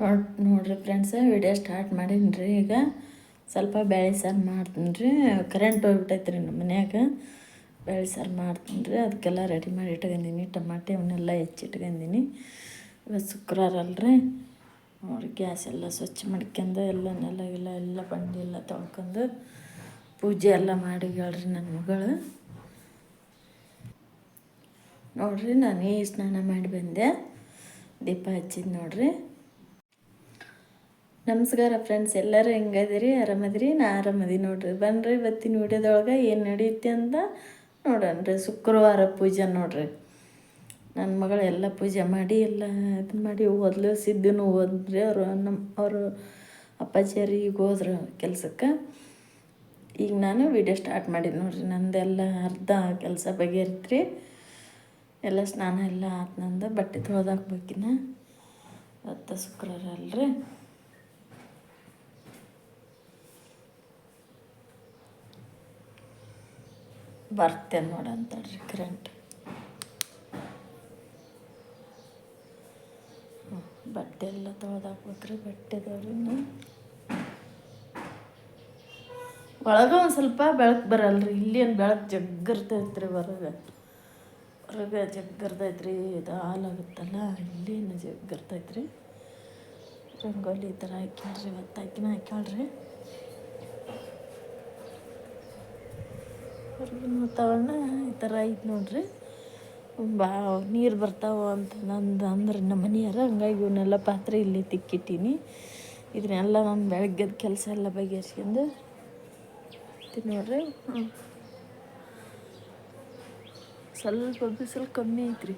ನೋಡ್ ನೋಡಿರಿ friends video start ಮಾಡೀನಿ ರೀ ಈಗ. ಸ್ವಲ್ಪ ಬೇಳೆ ಸಾರು ಮಾಡ್ತೀನಿ ರೀ ಕರೆಂಟ್ ಹೋಗ್ಬಿಟ್ಟೈತೆ ರೀ ನಮ್ಮ ಮನ್ಯಾಗ. ಬೇಳೆ ಸಾರು ಮಾಡ್ತೀನಿ ರೀ ಅದಕ್ಕೆಲ್ಲ ರೆಡಿ ಮಾಡಿ ಇಟ್ಕೊಂಡಿನಿ. ಟಮಾಟೆ ಅವನ್ನೆಲ್ಲ ಹೆಚ್ಚಿಟ್ಕೊಂಡಿನಿ. ಇವತ್ತು ಶುಕ್ರವಾರ ಅಲ್ರಿ. ನೋಡಿ ಗ್ಯಾಸ್ ಎಲ್ಲ ಸ್ವಚ್ಛ ಮಾಡ್ಕೊಂಡು ಎಲ್ಲ ನೆಲ ಎಲ್ಲ ಎಲ್ಲ ಬಂಡಿ ಎಲ್ಲ ತೊಳ್ಕೊಂಡು ಪೂಜೆ ಎಲ್ಲ ಮಾಡಿ ಹೇಳ್ರಿ ನನ್ನ ಮಗಳು. ನೋಡಿರಿ ನಾನು ಸ್ನಾನ ಮಾಡಿ ಬಂದೆ. ದೀಪ ಹಚ್ಚಿದ್ದು ನೋಡ್ರಿ. ನಮಸ್ಕಾರ ಫ್ರೆಂಡ್ಸ್ ಎಲ್ಲರೂ ಹೆಂಗದಿರಿ ಆರಾಮದಿರಿ ನಾ ಆರಾಮದಿ ನೋಡ್ರಿ. ಬನ್ರಿ, ಇವತ್ತಿನ ವಿಡಿಯೋದೊಳಗೆ ಏನು ನಡೆಯುತ್ತೆ ಅಂತ ನೋಡೋಣ ರೀ. ಶುಕ್ರವಾರ ಪೂಜೆ ನೋಡ್ರಿ. ನನ್ನ ಮಗಳು ಎಲ್ಲ ಪೂಜೆ ಮಾಡಿ, ಎಲ್ಲ ಇದು ಮಾಡಿ ಓದ್ಲು ಸಿದ್ಧನು ಓದ್ರಿ ಅವರು ನಮ್ಮ ಅವರು ಅಪ್ಪಾಜಿಯರು ಈಗ ಹೋದ್ರು ಕೆಲಸಕ್ಕೆ. ಈಗ ನಾನು ವಿಡಿಯೋ ಸ್ಟಾರ್ಟ್ ಮಾಡಿದ್ದೆ ನೋಡ್ರಿ. ನಂದೆಲ್ಲ ಅರ್ಧ ಕೆಲಸ ಬಗೆಹರಿತ್ರಿ. ಎಲ್ಲ ಸ್ನಾನ ಎಲ್ಲ ಆತು ನಂದು. ಬಟ್ಟೆ ತೊಳೆದಾಕ್ಬೇಕಿನ್ನ. ಇವತ್ತು ಶುಕ್ರವಾರ ಅಲ್ರಿ. ಬರ್ತೇನೆ ರೀ ಕರೆಂಟ್ ಬಟ್ಟೆ ಎಲ್ಲ ತೊಳೆದಾಕ್ಬೇಕ್ರಿ ಬಟ್ಟೆ ಅದಾವ್ರಿ ಇನ್ನು. ಒಳಗೆ ಒಂದು ಸ್ವಲ್ಪ ಬೆಳಕು ಬರಲ್ರಿ, ಇಲ್ಲಿ ಏನು ಬೆಳಕು ಜಗ್ಗಿರ್ತೈತೆ ರೀ ಹೊರಗೆ. ಹೊರಗೆ ಜಗ್ಗಿರ್ತೈತೆ ರೀ ಇದು ಹಾಲಾಗುತ್ತಲ್ಲ ಇಲ್ಲೇನು ಜಗ್ಗಿರ್ತೈತೆ ರೀ ರಂಗೋಲಿ ಈ ಥರ ಹಾಕ್ಯಾಳ್ರಿ ಇವತ್ತು ಹಾಕಿನ ಹಾಕ್ಯಾಳ್ರಿ. ಹೊರಗಿನ ವಾತಾವರಣ ಈ ಥರ ಐತೆ ನೋಡ್ರಿ. ಬಾ, ನೀರು ಬರ್ತಾವ ಅಂತ ನಂದು ಅಂದ್ರೆ ನಮ್ಮ ಮನೆಯಾರ ಹಂಗಾಗಿ ಇವನ್ನೆಲ್ಲ ಪಾತ್ರೆ ಇಲ್ಲಿ ತಿಕ್ಕಿಟ್ಟೀನಿ. ಇದನ್ನೆಲ್ಲ ನಾನು ಬೆಳಗ್ಗೆದ ಕೆಲಸ ಎಲ್ಲ ಬಗೆಹರಿಸ್ಕೊಂಡು ನೋಡ್ರಿ. ಸ್ವಲ್ಪ ಬಿಸಿಲು ಕಮ್ಮಿ ಐತ್ರಿ.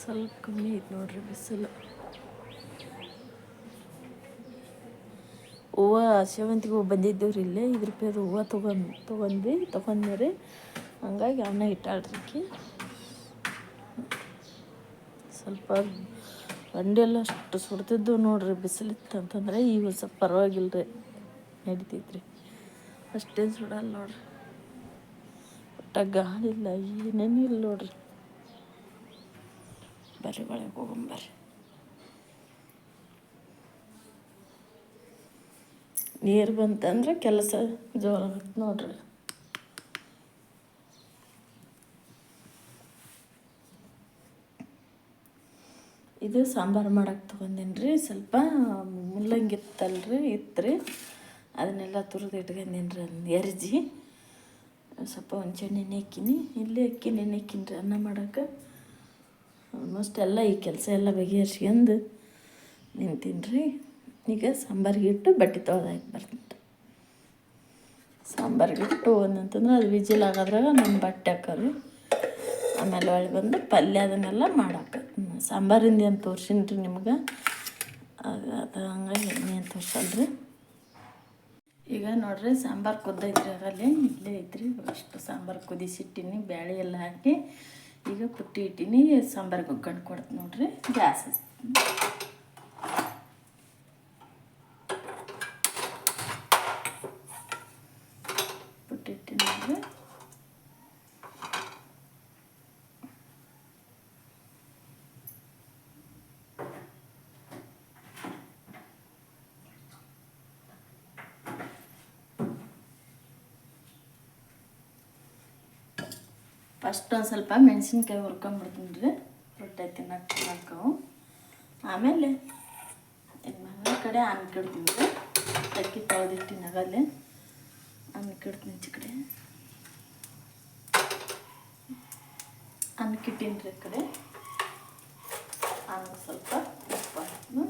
ಸ್ವಲ್ಪ ಕಮ್ಮಿ ಐತೆ ನೋಡ್ರಿ ಬಿಸಿಲು. ಹೂವು ಸೇವಂತಿಗೆ ಹೂವು ಬಂದಿದ್ದವ್ರು ರೀ ಇಲ್ಲೇ, ಇದ್ರ ರೂಪಾಯ್ದು ಹೂವು ತೊಗೊಂಡು, ತೊಗೊಂಡ್ವಿ ತೊಗೊಂಡ್ವಿ ರೀ ಹಂಗಾಗಿ ಅವನ್ನ ಇಟ್ಟಾಡ್ರಿಕ್ಕಿ ಸ್ವಲ್ಪ ಬಂಡೆಲ್ಲ ಅಷ್ಟು ಸುಡ್ತಿದ್ದು ನೋಡ್ರಿ, ಬಿಸಿಲಿತ್ತು ಅಂತಂದ್ರೆ ಈಗ ಸ್ವಲ್ಪ ಪರವಾಗಿಲ್ಲ ರೀ ನಡಿತೈತ್ರಿ. ಅಷ್ಟೇನು ಸುಡಲ್ಲ ನೋಡ್ರಿ. ಒಟ್ಟ ಗಾಳಿಲ್ಲ ಇಲ್ಲ ನೋಡ್ರಿ. ಬರ್ರಿ ಒಳಗೆ ಹೋಗಂಬರ್ರಿ ನೀರು ಬಂತಂದ್ರೆ ಕೆಲಸ ಜೋರಾಗುತ್ತೆ ನೋಡ್ರಿ. ಇದು ಸಾಂಬಾರು ಮಾಡಕ್ಕೆ ತೊಗೊಂಡೇನಿ ರೀ ಸ್ವಲ್ಪ ಮುಲ್ಲಂಗಿ ಇತ್ತಲ್ರಿ ಇತ್ತು ಅದನ್ನೆಲ್ಲ ತುರಿದು ಇಟ್ಕೊಂಡೇನಿ ರೀ ಅದನ್ನ ಎರ್ಜಿ. ಸ್ವಲ್ಪ ಒಂಚೆ ನೆನೆ ಹಾಕಿನಿ, ಇಲ್ಲಿ ಅಕ್ಕಿ ನೆನೆ ಹಾಕಿನಿ ಅನ್ನ ಮಾಡೋಕೆ. ಆಲ್ಮೋಸ್ಟ್ ಎಲ್ಲ ಈ ಕೆಲಸ ಎಲ್ಲ ಬಗೆಹರಿಸ್ಕೊಂಡು ನಿಂತೀನಿ ರೀ ಈಗ ಸಾಂಬಾರಿಗೆ ಇಟ್ಟು ಬಟ್ಟೆ ತೊಳೆದಾಯ್ತು ಬರ್ತೀನಿ ಸಾಂಬಾರಿಗೆ ಇಟ್ಟು ಅಂತಂದ್ರೆ ಅದು ವಿಜಿಲ್ ಆಗೋದ್ರಾಗ ನಮ್ಮ ಬಟ್ಟೆ ಹಾಕೋದು ಆಮೇಲೆ ಒಳಗೆ ಬಂದು ಪಲ್ಯ ಅದನ್ನೆಲ್ಲ ಮಾಡಾಕ ಸಾಂಬಾರಿಂದ ಏನು ತೋರ್ಸಿನಿ ರೀ ನಿಮ್ಗೆ ಅದು ಹಂಗಾಗಿ ಎಣ್ಣೆ ಏನು ತೋರ್ಸಲ್ರಿ? ಈಗ ನೋಡ್ರಿ ಸಾಂಬಾರು ಕುದ್ದೈತ್ರಿ ಆಗಲ್ಲಿ ಇಲ್ಲೇ ಐತ್ರಿ. ಅಷ್ಟು ಸಾಂಬಾರು ಕುದಿಸಿಟ್ಟಿನಿ, ಬ್ಯಾಳಿ ಎಲ್ಲ ಹಾಕಿ. ಈಗ ಪುಟ್ಟಿ ಇಟ್ಟಿನಿ, ಸಾಂಬಾರಿಗೆ ಒಗ್ಗರಣೆ ಕೊಡ್ತೀನಿ ನೋಡ್ರಿ. ಗ್ಯಾಸ್ ಫಸ್ಟ್ ಒಂದು ಸ್ವಲ್ಪ ಮೆಣಸಿನ್ಕಾಯಿ ಹುರ್ಕೊಂಬಿಡ್ತೀನಿ ರೀ ರೊಟ್ಟಿ ತಿನ್ನಕ್ಕೆ. ತಿನ್ನಕ್ಕವು ಆಮೇಲೆ ಮಗಳ ಕಡೆ ಅನ್ಕಿಡ್ತೀನಿ ರೀ ಅಕ್ಕಿ ತೊಳೆದಿಟ್ಟಿನ ಆಗಲ್ಲೇ ಅನ್ಕಿಡ್ತೀನಿ ಈಚೆ ಕಡೆ. ಅನ್ಕಿಟ್ಟಿನ ರೀ ಕಡೆ. ಅನ್ನ ಸ್ವಲ್ಪ ಉಪ್ಪು ಹಾಕ್ತೀನಿ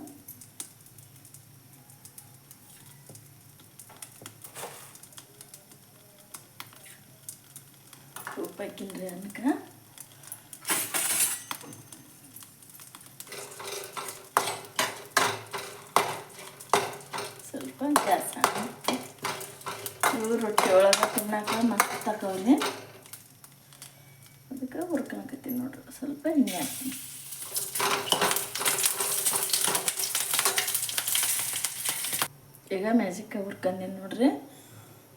ಉಪ್ಪು ರೀ ಅದಕ್ಕೆ ಸ್ವಲ್ಪ ಗ್ಯಾಸ್ ಇವು ರೊಟ್ಟಿ ಒಳಗೆ ತಿನ್ನಾಕ ಮಸ್ತ್ ತಕವ್ರಿ ಅದಕ್ಕೆ ಹುರ್ಕೊಳಕತ್ತೀನಿ ನೋಡ್ರಿ ಸ್ವಲ್ಪ ಎಣ್ಣೆ ಹಾಕ್ತೀನಿ ಈಗ ಮೆಣಸಿನ್ಕಾಯಿ ಹುರ್ಕೊಂಡೀನಿ ನೋಡ್ರಿ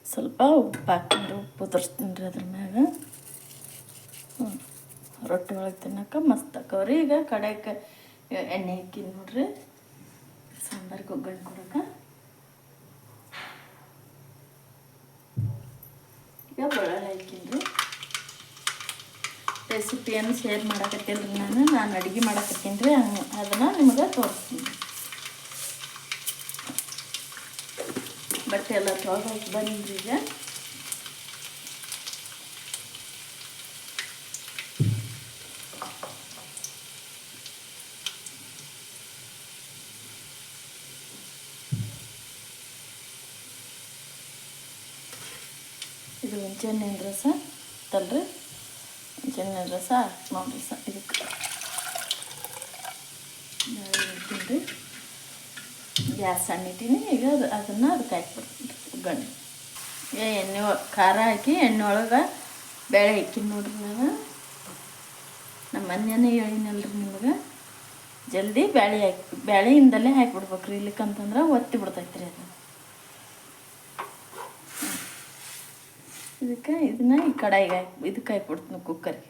ಸ್ವಲ್ಪ ಉಪ್ಪು ಹಾಕ್ತೀನಿ ಉಪ್ಪು ತರಿಸ್ತೀನಿ ರೀ ಅದ್ರ ಮ್ಯಾಗ ರೊಟ್ಟಿ ಒಳಗೆ ತಿನ್ನಕ್ಕೆ ಮಸ್ತ್ ಆಕವ್ರಿ ಈಗ ಕಡೆಗೆ ಎಣ್ಣೆ ಹಾಕಿ ನೋಡ್ರಿ. ಸಾಂಬಾರ್ ಒಗ್ಗರಣೆ ಕೊಡೋಕೆ. ಈಗ ಬೆಳ್ಳುಳ್ಳಿ ಹಾಕಿನ್ರಿ ರೆಸಿಪಿಯನ್ನು ಶೇರ್ ಮಾಡಕತ್ತೀನಿ ನಾನು. ನಾನು ಅಡುಗೆ ಮಾಡಕತ್ತೀನಿ ರೀ. ಅದನ್ನು ನಿಮಗೆ ತೋರಿಸ್ತೀನಿ. ಬಟ್ಟೆ ಎಲ್ಲ ತೊಳೆದು ಬಂದ್ರಿ ಈಗ. ಇದು ರಸ ತಲ್ರಿ. ಹುಂಚೆಹಣ್ಣಿನ ರಸ ಹಾಕಿ ರಸ ಇದಕ್ಕೆ ಗ್ಯಾಸ್ ಸಣ್ಣ ಇಟ್ಟೀನಿ, ಈಗ ಅದು ಅದನ್ನು ಅದಕ್ಕೆ ಹಾಕ್ಬಿಡ್ತೀನಿ ಈಗ ಎಣ್ಣೆ ಖಾರ ಹಾಕಿ ಎಣ್ಣೆ ಒಳಗೆ ಬೇಳೆ ಹಾಕಿನಿ ನೋಡ್ರಿ ನಾನು. ನಮ್ಮ ಮನೆಯೇ ಹೇಳಿನಲ್ರಿ ನಿಮ್ಗೆ. ಜಲ್ದಿ ಬ್ಯಾಳೆ ಹಾಕಿ, ಬ್ಯಾಳೆಯಿಂದಲೇ ಹಾಕಿಬಿಡ್ಬೇಕ್ರಿ ಇಲ್ಲಿಕ್ಕಂತಂದ್ರೆ ಒತ್ತಿ ಬಿಡ್ತೈತ್ರಿ ಅದು ಇದಕ್ಕೆ ಇದನ್ನ ಈ ಕಡಾಯಿಗೆ ಇದಕ್ಕೆ ಹಾಕ್ಬಿಡ್ತೀನಿ ಕುಕ್ಕರ್ಗೆ.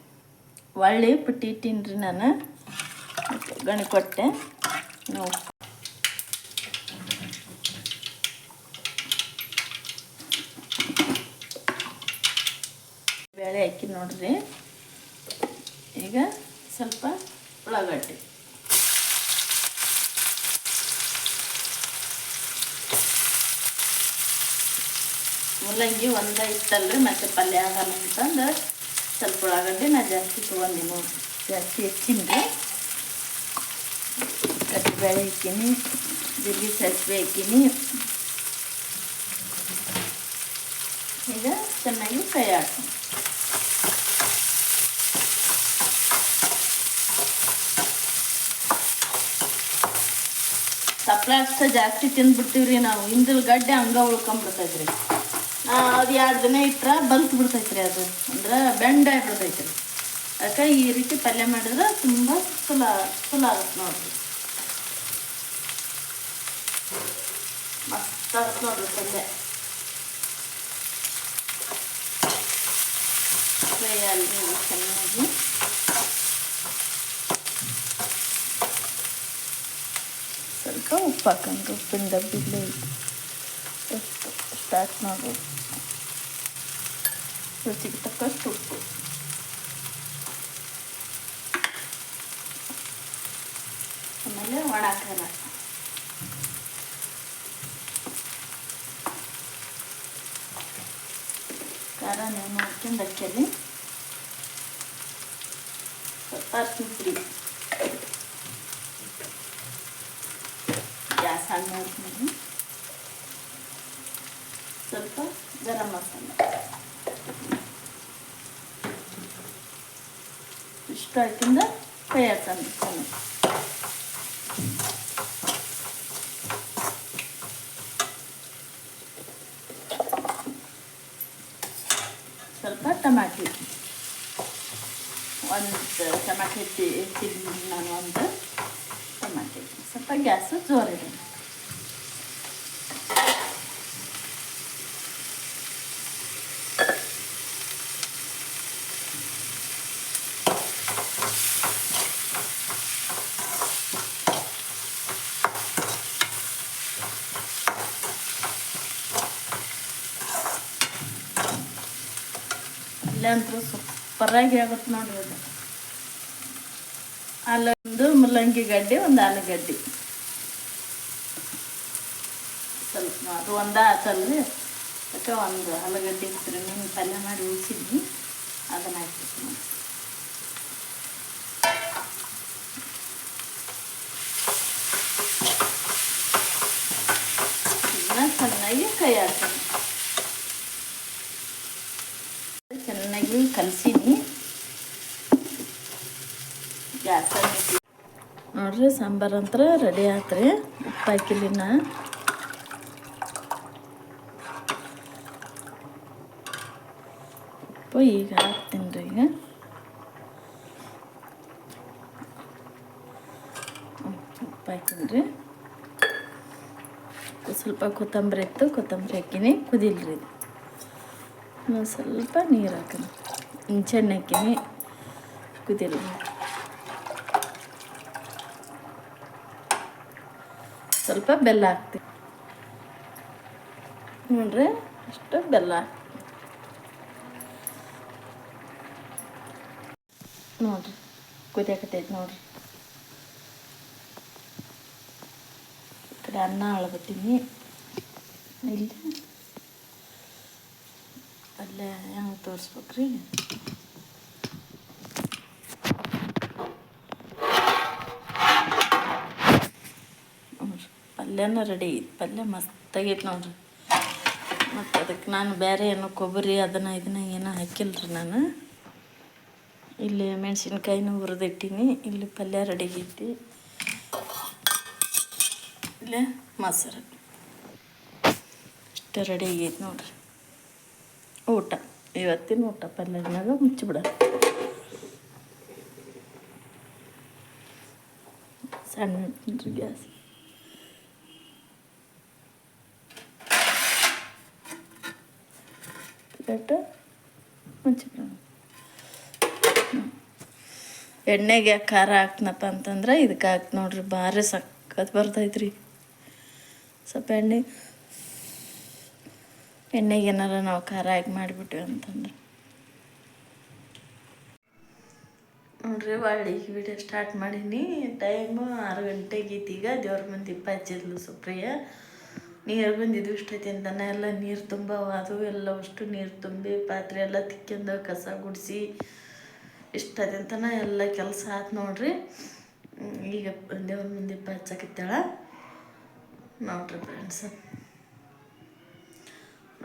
ಒಳ್ಳೆ ಪುಟ್ಟಿ ಇಟ್ಟೀನಿ ರೀ ನಾನು ಗಣಿ ಕೊಟ್ಟೆ. ನಾವು ಬೇಳೆ ಹಾಕಿ ನೋಡ್ರಿ. ಈಗ ಸ್ವಲ್ಪ ಉಳ್ಳಾಗಡ್ಡಿ. ಮುಲ್ಲಂಗಿ ಒಂದ ಇತ್ತಲ್ರಿ, ಮತ್ತೆ ಪಲ್ಯ ಆಗಲ್ಲ ಅಂತಂದು ಸ್ವಲ್ಪ ಉಳ್ಳಾಗಡ್ಡಿ ನಾ ಜಾಸ್ತಿ ತೊಗೊಂಡಿ ನೋಡಿ ಜಾಸ್ತಿ ಹೆಚ್ಚಿನ್ರಿ. ಬೆಳೆ ಹಾಕೀನಿ ಜೀರಿಗೆ ಸಾಸಿವೆ ಹಾಕೀನಿ ಈಗ ಚೆನ್ನಾಗಿ ಫ್ರೈ ಹಾಕಿ ಸಪ್ಲ ಅಷ್ಟ ಜಾಸ್ತಿ ತಿಂದ್ಬಿಡ್ತೀವಿ ರೀ ನಾವು, ಹಿಂದಲ್ ಗಡ್ಡೆ ಹಂಗ ಉಳ್ಕೊಂಬಿಡ್ತೈತ್ರಿ ಅದು ಎರಡು ದಿನ ಇಟ್ರೆ ಬಿಡ್ತೈತೆ ರೀ ಅದು. ಅಂದ್ರೆ ಬೆಂಡ ರೀ ಅದಕ್ಕೆ ಈ ರೀತಿ ಪಲ್ಯ ಮಾಡಿದ್ರೆ ತುಂಬ ಚಲೋ ಚಲೋ ಆಗುತ್ತೆ ನೋಡ್ರಿ. ಮಸ್ತ್ ಆಗುತ್ತೆ ನೋಡ್ರಿ ಪಲ್ಯ. ಚೆನ್ನಾಗಿ. ಸ್ವಲ್ಪ ಉಪ್ಪು ಹಾಕೊಂಡು ಉಪ್ಪಿನ ಡಬ್ಬಿಲೇ. ಉಪ್ಪು ಸ್ಟಾರ್ಟ್ ಮಾಡ್ಬೋದು ರುಚಿಗೆ ತಕ್ಕಷ್ಟು ಉಪ್ಪು ಆಮೇಲೆ ಒಣ ಖಾರ ಖಾರ ನೆನೆ ಹಾಕ್ಕೊಂಡು ಅಕ್ಕಲ್ಲಿ ಸ್ವಲ್ಪ ಅರ್ಶಿನ ಪುಡಿ ಗ್ಯಾಸ್ ಆನ್ ಮಾಡ್ತೀನಿ ಸ್ವಲ್ಪ ಗರಂ ಮಸಾಲ ಇಷ್ಟು ಹಾಕಿಂದ ಕೈ ಹಾಕೊಂಡು ಸ್ವಲ್ಪ ಟಮಾಟಿ ಒಂದು ಟಮಾಟಿ ಎತ್ತಿ ಎತ್ತಿದ್ದೀನಿ ನಾನು ಒಂದು ಟಮಾಟಿ ಸ್ವಲ್ಪ ಗ್ಯಾಸು ಜೋರಿದೆ ಇಲ್ಲಂತೂ ಸೂಪರಾಗಿ ಆಗುತ್ತೆ ನೋಡಿ ಅದು ಅಲ್ಲೊಂದು ಮುಲ್ಲಂಗಿ ಗಡ್ಡೆ, ಒಂದು ಆಲೂಗಡ್ಡೆ ಸ್ವಲ್ಪ ಅದು ಒಂದ ಆತಲ್ರಿ ಅದಕ್ಕೆ ಒಂದು ಆಲೂಗಡ್ಡೆ ಇತ್ತು ನೀನು ಪಲ್ಯ ಮಾಡಿ ಉಳಿಸಿದ್ವಿ ಅದನ್ನ ಹಾಕ್ಬೇಕು ಚೆನ್ನಾಗಿ ಕೈ ಹಾಕ್ತೀನಿ ಚೆನ್ನಾಗಿ ಕಲಸೀನಿ ಗ್ಯಾಸ್ ನೋಡ್ರಿ ಸಾಂಬಾರು ಅಂತರ ರೆಡಿ ಆತ್ರಿ. ಉಪ್ಪು ಹಾಕಿಲಿನ ಉಪ್ಪು ಈಗ ಹಾಕ್ತೀನಿ ರೀ ಈಗ. ಉಪ್ಪು ಹಾಕಿನಿ ರೀ. ಸ್ವಲ್ಪ ಕೊತ್ತಂಬರಿ ಇತ್ತು, ಕೊತ್ತಂಬರಿ ಹಾಕಿನಿ, ಕುದಿಲ್ರಿ ಸ್ವಲ್ಪ ನೀರು ಹಾಕಿನಿ. ಹುಂಚೆಣ್ಣೆ ಹಾಕಿನಿ ಕುದಿಲ್ಲ ಸ್ವಲ್ಪ ಬೆಲ್ಲ ಹಾಕ್ತೀವಿ ನೋಡ್ರಿ, ಅಷ್ಟು ಬೆಲ್ಲ ನೋಡ್ರಿ, ಕುದಿಯಾಕತ್ತೈತಿ ನೋಡ್ರಿ. ಈ ಕಡೆ ಅನ್ನ ಅಳ್ಬತ್ತೀನಿ. ಇಲ್ಲಿ ಪಲ್ಯ ಹೆಂಗೆ ತೋರಿಸ್ಬೇಕ್ರಿ ನೋಡ್ರಿ ಪಲ್ಯನ ರೆಡಿ ಪಲ್ಯ ಮಸ್ತಾಗೈತೆ ನೋಡ್ರಿ. ಮತ್ತು ಅದಕ್ಕೆ ನಾನು ಬೇರೆ ಏನು ಕೊಬ್ಬರಿ ಅದನ್ನು ಇದನ್ನು ಏನೂ ಹಾಕಿಲ್ಲರಿ ನಾನು. ಇಲ್ಲಿ ಮೆಣಸಿನ್ಕಾಯಿನೂ ಹುರಿದಿಟ್ಟೀನಿ. ಇಲ್ಲಿ ಪಲ್ಯ ರೆಡಿ ಆಗೈತಿ. ಇಲ್ಲೇ ಮೊಸರು. ಇಷ್ಟು ರೆಡಿ ಆಗೈತೆ ನೋಡ್ರಿ. ಊಟ. ಇವತ್ತಿನ ಊಟ ಪಲ್ಯದಾಗ ಮುಚ್ಚಿಬಿಡ ಸಣ್ಣ ಗ್ಯಾಸ್. ಪ್ಲೇಟ್ ಮುಚ್ಚಿಬಿಡೋಣ ಎಣ್ಣೆಗೆ ಖಾರ ಹಾಕ್ನಪ್ಪ ಅಂತಂದ್ರೆ ಇದಕ್ಕೆ ಹಾಕಿ ನೋಡ್ರಿ ಭಾರಿ ಸಕ್ಕತ್ ಬರ್ತೈತ್ರಿ. ಸ್ವಲ್ಪ ಎಣ್ಣೆ, ಎಣ್ಣೆಗೆ ಏನಾರ ನಾವು ಖಾರ ಹಾಕಿ ಮಾಡಿಬಿಟ್ವಿ ಅಂತಂದ್ರೆ. ನೋಡ್ರಿ ಒಳ್ಳೆ ವಿಡಿಯೋ ಸ್ಟಾರ್ಟ್ ಮಾಡೀನಿ. ಟೈಮು ಆರು ಗಂಟೆಗೆ ಈಗ. ದೇವ್ರ ಮಂದಿ ಇಪ್ಪ ಹಚ್ಚಿದ್ಲು ಸುಪ್ರಿಯ. ನೀರು ಬಂದಿದ್ದು ಇಷ್ಟೈತೆ ಅಂತಾನೆ? ಎಲ್ಲ ನೀರು ತುಂಬ ಅದು ಎಲ್ಲ ಅಷ್ಟು ನೀರು ತುಂಬಿ ಪಾತ್ರೆ ಎಲ್ಲ ತಿಕ್ಕೊಂಡು ಕಸ ಗುಡಿಸಿ ಇಷ್ಟದಿಂತನ ಎಲ್ಲ ಕೆಲಸ ಆಯ್ತು ನೋಡ್ರಿ. ಈಗ ದೇವ್ರ ಮುಂದೆ ಹಚ್ಚಕತ್ತಾಳ ನೋಡ್ರಿ ಫ್ರೆಂಡ್ಸ್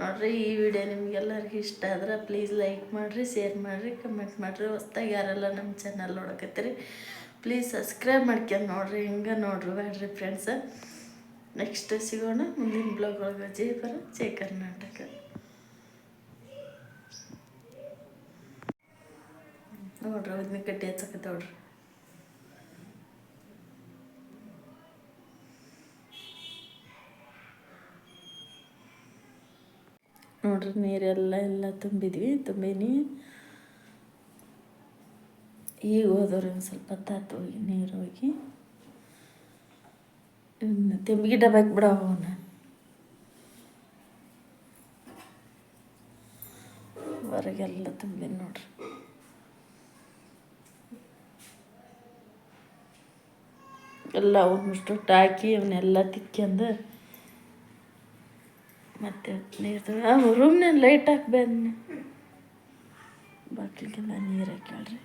ನೋಡ್ರಿ, ಈ ವಿಡಿಯೋ ನಿಮ್ಗೆಲ್ಲರಿಗೂ ಇಷ್ಟ ಆದ್ರೆ ಪ್ಲೀಸ್ ಲೈಕ್ ಮಾಡಿರಿ ಶೇರ್ ಮಾಡಿರಿ ಕಮೆಂಟ್ ಮಾಡಿರಿ. ಹೊಸ್ದಾಗಿ ಯಾರೆಲ್ಲ ನಮ್ಮ ಚಾನಲ್ ನೋಡಕತ್ತೀರಿ ಪ್ಲೀಸ್ ಸಬ್ಸ್ಕ್ರೈಬ್ ಮಾಡ್ಕೊಂಡು ನೋಡ್ರಿ. ಹಿಂಗೆ ನೋಡ್ರಿ ಬೇಡ್ರಿ ಫ್ರೆಂಡ್ಸ್ ನೆಕ್ಸ್ಟ್ ಸಿಗೋಣ, ಮುಂದಿನ ಬ್ಲಾಗ್ ಒಳಗೆ ಜೈ ಬರ, ಜೈ ಕರ್ನಾಟಕ. ನೋಡ್ರಿ ಅದನ್ನ ಕಟ್ಟಿ ಹಚ್ಚಕತ್ತ ನೋಡ್ರಿ. ನೋಡ್ರಿ, ನೀರೆಲ್ಲ, ಎಲ್ಲ ತುಂಬಿದ್ವಿ, ತುಂಬಿನಿ. ಈಗ ಹೋದವ್ರಿ ಒಂದು ಸ್ವಲ್ಪ ಹೊತ್ತಾತು ಹೋಗಿ, ನೀರು ಹೋಗಿ. ತೆಂಬಿಗೆ ಡಬ್ಬಕ್ಕೆ ಬಿಡೋ ಅವನ್ನ. ಹೊರಗೆಲ್ಲ ತುಂಬಿ ನೋಡ್ರಿ. ಎಲ್ಲ ಅವನ್ನಷ್ಟು ಹಾಕಿ ಅವನ್ನೆಲ್ಲ ತಿಕ್ಕೊಂಡು ಮತ್ತೆ ನೀರು ರೂಮ್ನ ಲೈಟ್ ಹಾಕ್ಬೇಡ ಬಾಕಿಗೆಲ್ಲ ನೀರು ಹಾಕ್ಯಾಳ್ರಿ.